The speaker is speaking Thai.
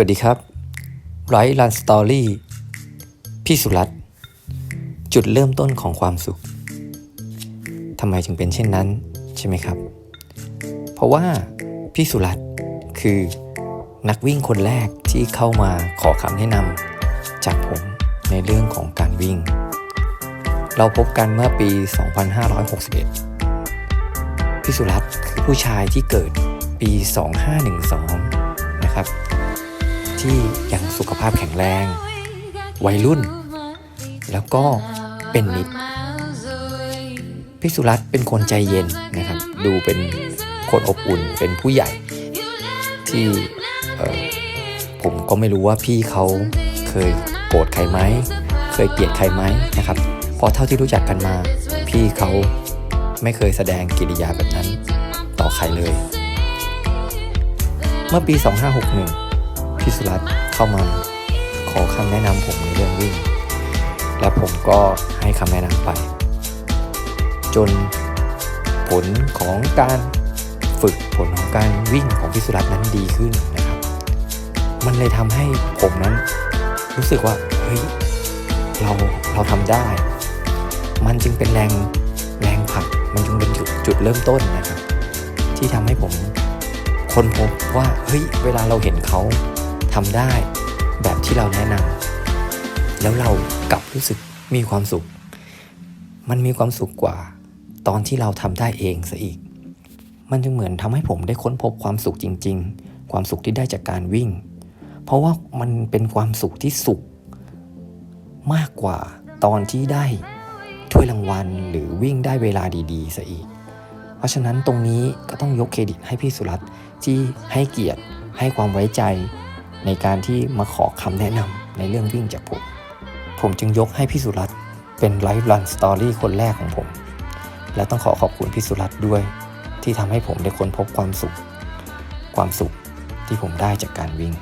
วัสดีครับไรท์รันสตอรี่พี่สุรัตจุดเริ่มต้นของความสุขทำไมจึงเป็นเช่นนั้นใช่ไหมครับ เพราะว่าพี่สุรัตคือนักวิ่งคนแรกที่เข้ามาขอคำแนะนำจากผมในเรื่องของการวิ่ง เราพบกันเมื่อปี 2561 พี่สุรัตคือผู้ชายที่เกิดปี 2512 นะครับ ที่ยังสุขภาพแข็งแรง วัยรุ่น แล้วก็เป็นมิตรพี่สุรัตน์เป็นคนใจเย็นนะครับ ดูเป็นคนอบอุ่นเป็นผู้ใหญ่ที่ผมก็ไม่รู้ว่าพี่เขาเคยโกรธใครไหม เคยเกลียดใครไหมนะครับเพราะเท่าที่รู้จักกันมา พี่เขาไม่เคยแสดงกิริยาแบบนั้นต่อใครเลย เมื่อปี 2561 พี่สุรัตน์เข้ามาขอคำแนะนำผมในเรื่องวิ่ง และผมก็ให้คำแนะนำไป จนผลของการฝึกผลของการวิ่งของพี่สุรัตน์นั้นดีขึ้นนะครับ มันเลยทำให้ผมนั้นรู้สึกว่าเฮ้ยเราเราทำได้ มันจึงเป็นแรงแรงผลักมันจึงเป็นจุดจุดเริ่มต้นนะครับ ที่ทำให้ผมค้นพบว่าเฮ้ยเวลาเราเห็นเขา ทำได้แบบที่เราแนะนำแล้วเรากลับรู้สึกมีความสุข มันมีความสุขกว่า ตอนที่เราทำได้เองซะอีก มันจึงเหมือนทำให้ผมได้ค้นพบความสุขจริง ๆ ความสุขที่ได้จากการวิ่ง เพราะว่ามันเป็นความสุขที่สุข มากกว่าตอนที่ได้ถ้วยรางวัลหรือวิ่งได้เวลาดีๆซะอีก เพราะฉะนั้นตรงนี้ก็ต้องยกเครดิตให้พี่สุรัตน์ที่ให้เกียรติให้ความไว้ใจ ในการที่มาขอคำแนะนำในเรื่องวิ่งจากผม ผมจึงยกให้พี่สุรัตน์เป็นไลฟ์รันสตอรี่คนแรกของผม และต้องขอขอบคุณพี่สุรัตน์ด้วย ที่ทำให้ผมได้ค้นพบความสุข ความสุขที่ผมได้จากการวิ่ง